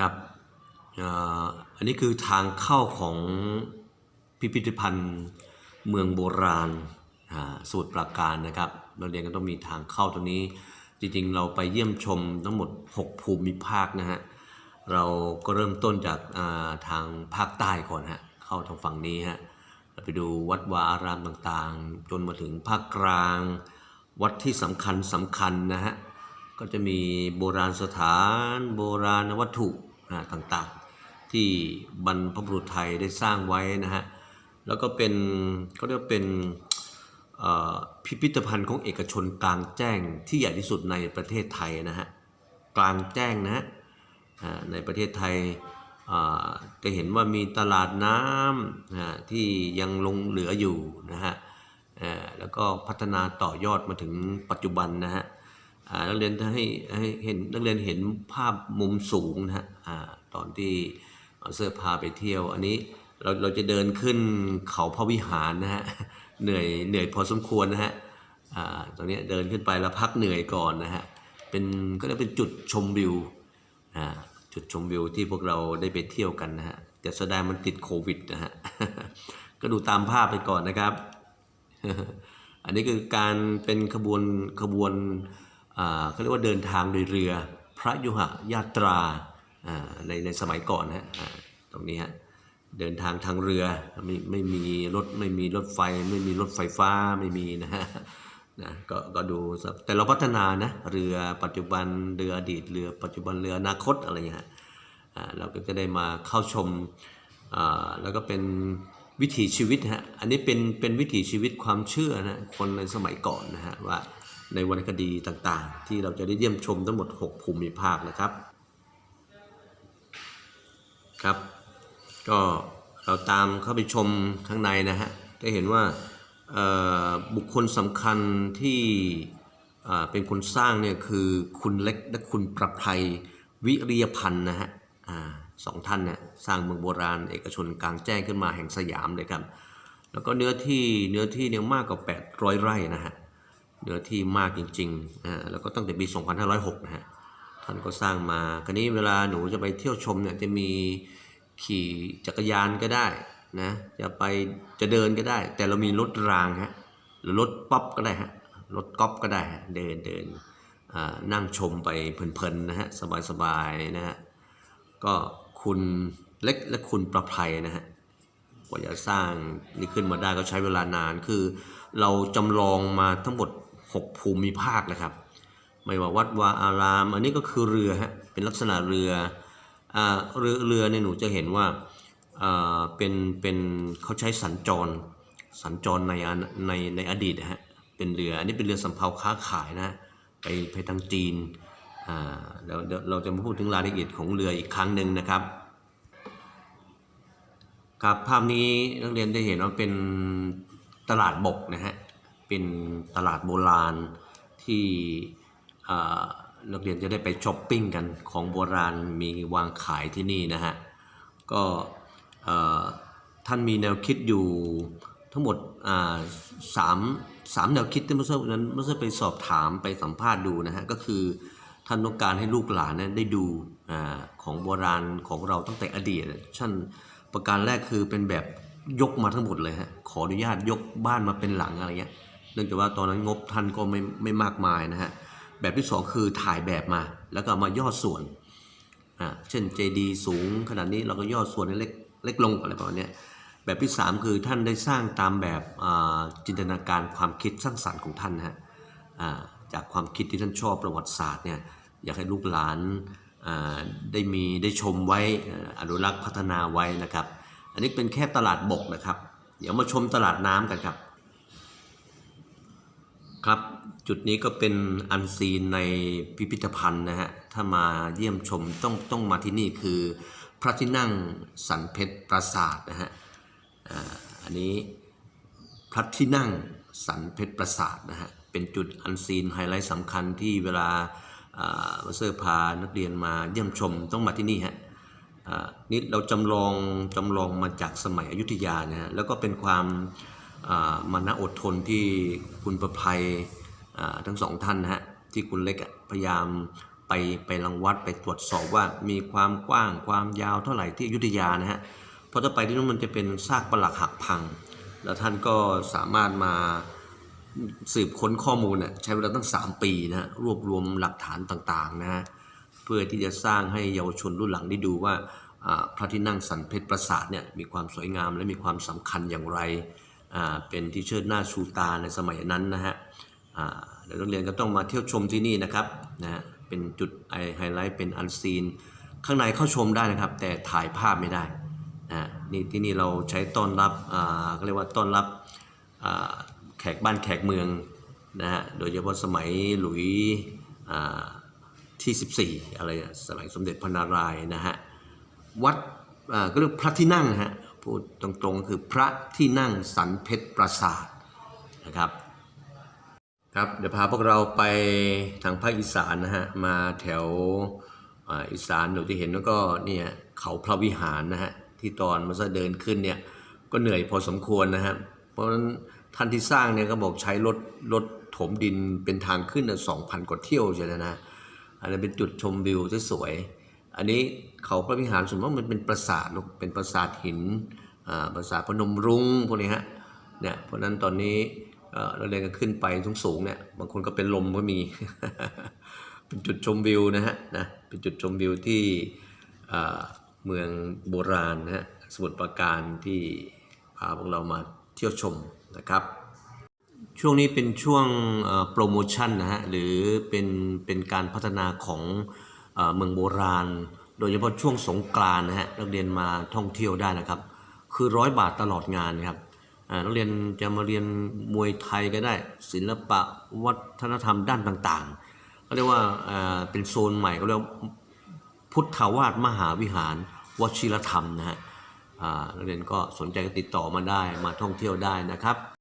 ครับอันนี้คือทางเข้าของพิพิธภัณฑ์เมืองโบราณสูตรปราการนะครับเราเรียนก็ต้องมีทางเข้าตรงนี้ จริงๆ เราไปเยี่ยมชมทั้งหมด 6 ภูมิภาคนะฮะเราก็เริ่มต้นจากาทางภาคใต้ก่อนฮะเข้าทางฝั่งนี้ฮะเราไปดูวัดวาอารามต่างๆ จนมาถึงภาคกลาง วัดที่สำคัญสำคัญนะฮะ ก็จะมีโบราณสถานโบราณวัตถุนะต่างๆ ที่บรรพบุรุษไทยได้สร้างไว้นะฮะแล้วก็เป็นเขาเรียกเป็นพิพิธภัณฑ์ของเอกชนกลางแจ้งที่ใหญ่ที่สุดในประเทศไทยนะฮะกลางแจ้งนะฮะในประเทศไทยจะเห็นว่ามีตลาดน้ำที่ยังลงเหลืออยู่นะฮะแล้วก็พัฒนาต่อยอดมาถึงปัจจุบันนะฮะ นักเรียนให้ให้เห็นนักเรียนเห็นภาพมุมสูงนะฮะตอนที่เสื้อพาไปเที่ยว อันนี้เราเราจะเดินขึ้นเขาพระวิหารนะฮะเหนื่อยเหนื่อยพอสมควรนะฮะตรงนี้เดินขึ้นไปแล้วพักเหนื่อยก่อนนะฮะเป็นก็จะเป็นจุดชมวิวจุดชมวิวที่พวกเราได้ไปเที่ยวกันนะฮะแต่แสดงมันติดโควิดนะฮะก็ดูตามภาพไปก่อนนะครับ อันนี้คือการเป็นขบวนขบวน เขาเรียกว่าเดินทางโดยเรือพระยุหะยาตราในในสมัยก่อนนะฮะตรงนี้ฮะเดินทางทางเรือไม่ไม่มีรถไม่มีรถไฟไม่มีรถไฟฟ้าไม่มีนะฮะนะก็ก็ดูแต่เราพัฒนานะเรือปัจจุบันเรืออดีตเรือปัจจุบันเรืออนาคตอะไรอย่างเงี้ยอ่าเราก็จะได้มาเข้าชมอ่าแล้วก็เป็นวิถีชีวิตฮะอันนี้เป็นเป็นวิถีชีวิตความเชื่อนะคนในสมัยก่อนนะฮะว่า ในวรรณคดีต่างๆ ที่เราจะได้เยี่ยมชมทั้งหมด 6 ภูมิภาคนะครับครับก็เราตามเข้าไปชมข้างในนะฮะจะเห็นว่าบุคคลสำคัญที่เป็นคนสร้างเนี่ยคือคุณเล็กและคุณประภัยวิริยพันธ์นะฮะอสองท่านเนี่ยสร้างเมืองโบราณ เอกชนกลางแจ้งขึ้นมาแห่งสยามเลยครับ แล้วก็เนื้อที่เนื้อที่เนี่ยมากกว่า 800 ไร่นะฮะ เนื้อที่มากจริงๆอ่าแล้วก็ตั้งแต่ปี 2506 นะฮะ ท่านก็สร้างมาคราวนี้เวลาหนูจะไปเที่ยวชมเนี่ยจะมีขี่จักรยานก็ได้นะจะไปจะเดินก็ได้ แต่เรามีรถรางฮะหรือรถป๊อปก็ได้ฮะรถก๊อปก็ได้ฮะเดินเดินอ่านั่งชมไปเพลินๆนะฮะสบายๆนะฮะก็คุณเล็กและคุณประภัยนะฮะกว่าจะสร้างนี่ขึ้นมาได้ก็ใช้เวลานานคือ เราจำลองมาทั้งหมด 6 ภูมิภาคนะครับ ไม่ว่าวัดวาอาราม อันนี้ก็คือเรือฮะเป็นลักษณะเรืออเรือเรือเนี่ยหนูจะเห็นว่าเป็นเป็นเขาใช้สัญจรสัญจรในในในอดีตนะฮะเป็นเรืออันนี้เป็นเรือสำเภาค้าขายนะไปไปทางจีนอ่าเดี๋ยวเดี๋ยวเราจะมาพูดถึงรายละเอียดของเรืออีกครั้งหนึ่งนะครับครับภาพนี้นักเรียนได้เห็นว่าเป็นตลาดบกนะฮะ เป็นตลาดโบราณที่นักเรียนจะได้ไปช้อปปิ้งกันของโบราณมีวางขายที่นี่นะฮะก็ท่านมีแนวคิดอยู่ทั้งหมดสามสามแนวคิดที่เมื่อสักนั้นเมื่อสักไปสอบถามไปสัมภาษณ์ดูนะฮะก็คือท่านต้องการให้ลูกหลานนั้นได้ดูอของโบราณของเราตั้งแต่อดีตท่านประการแรกคือเป็นแบบยกมาทั้งหมดเลยฮะขออนุญาตยกบ้านมาเป็นหลังอะไรเงี้ย เนื่องจากว่าตอนนั้นงบท่านก็ไม่ไม่มากมายนะฮะแบบที่สองคือถ่ายแบบมา แล้วก็มาย่อส่วนอ่าเช่นเจดีสูงขนาดนี้เราก็ย่อส่วนให้เล็กเล็กลงอะไรประมาณนี้แบบที่ 3 คือท่านได้สร้างตามแบบอ่าจินตนาการความคิดสร้างสรรค์ของท่านนะฮะอ่าจากความคิดที่ท่านชอบประวัติศาสตร์เนี่ยอยากให้ลูกหลานอ่าได้มีได้ชมไว้อ่ออนุรักษ์พัฒนาไว้นะครับ อันนี้เป็นแค่ตลาดบกนะครับ เดี๋ยวมาชมตลาดน้ำกันครับ ครับจุดนี้ก็เป็นอันซีนในพิพิธภัณฑ์นะฮะ ถ้ามาเยี่ยมชมต้องต้องมาที่นี่คือ พระที่นั่งสันเพชรปราสาทนะฮะอันนี้พระที่นั่งสันเพชรปราสาทนะฮะ เป็นจุดอันซีนไฮไลท์สำคัญที่เวลาอ่ามาเซอร์พานักเรียนมาเยี่ยมชมต้องมาที่นี่ฮะนี่เราจำลองจำลองมาจากสมัยอยุธยานะฮะ แล้วก็เป็นความ มานะอดทนที่คุณประภัยทั้งสองท่านนะฮะที่คุณเล็กพยายามไปไปรังวัดไปตรวจสอบว่ามีความกว้างความยาวเท่าไหร่ที่อยุธยานะฮะเพราะถ้าไปที่นู้นมันจะเป็นซากปรักหักพัง แล้วท่านก็สามารถมาสืบค้นข้อมูลน่ะใช้เวลาตั้ง 3 ปีนะรวบรวมหลักฐานต่างๆนะฮะเพื่อที่จะสร้างให้เยาวชนรุ่นหลังได้ดูว่าพระที่นั่งสันเพชรปราสาทเนี่ยมีความสวยงามและมีความสำคัญอย่างไร เป็นที่เชิดหน้าชูตาในสมัยนั้นนะฮะเดี๋ยวนักเรียนก็ต้องมาเที่ยวชมที่นี่นะครับนะฮะเป็นจุดไฮไลท์เป็นอันซีน ข้างในเข้าชมได้นะครับ แต่ถ่ายภาพไม่ได้นะฮะนี่ที่นี่เราใช้ต้อนรับอ่าก็เรียกว่าต้อนรับแขกบ้านแขกเมืองนะฮะโดยเฉพาะสมัยหลุยอ่าที่ 14 อะไรสมัยสมเด็จพระนารายณ์นะฮะวัดอ่าก็เรียกพระที่นั่งนะฮะ พูดตรงๆก็คือพระที่นั่งสันเพชรปราสาทนะครับครับเดี๋ยวพาพวกเราไปทางภาคอีสานนะฮะมาแถวอ,อีสานเดี๋ยวที่เห็นแล้วก็เนี่ยเขาพระวิหารนะฮะที่ตอนมันจะเดินขึ้นเนี่ยก็เหนื่อยพอสมควรนะฮะเพราะฉะนั้นท่านที่สร้างเนี่ยก็บอกใช้รถรถถมดินเป็นทางขึ้นสองพันกว่าเที่ยวใช่ไหมนะอันนี้นเป็นจุดชมวิวที่สวย อันนี้เขาพระวิหารสมมติว่ามันเป็นปราสาทลูกเป็นปราสาทหินปราสาทพนมรุ้งพวกนี้ฮะเนี่ยเพราะฉะนั้นตอนนี้เอ่อเราเดินกันขึ้นไปสูงๆเนี่ยบางคนก็เป็นลมก็มี เป็นจุดชมวิวนะฮะนะเป็นจุดชมวิวที่เมืองโบราณนะฮะสมุทรปราการที่พาพวกเรามาเที่ยวชมนะครับ ช่วงนี้เป็นช่วงโปรโมชั่นนะฮะหรือเป็นเป็นการพัฒนาของ เมืองโบราณ โดยเฉพาะช่วงสงกรานนะฮะนักเรียนมาท่องเที่ยวได้นะครับ คือร้อยบาทตลอดงานนะครับนักเรียนจะมาเรียนมวยไทยก็ได้ ศิลปะวัฒนธรรมด้านต่างๆก็เรียกว่าเป็นโซนใหม่ก็เรียกพุทธาวาสมหาวิหารวชิรธรรมนะฮะนักเรียนก็สนใจก็ติดต่อมาได้มาท่องเที่ยวได้นะครับ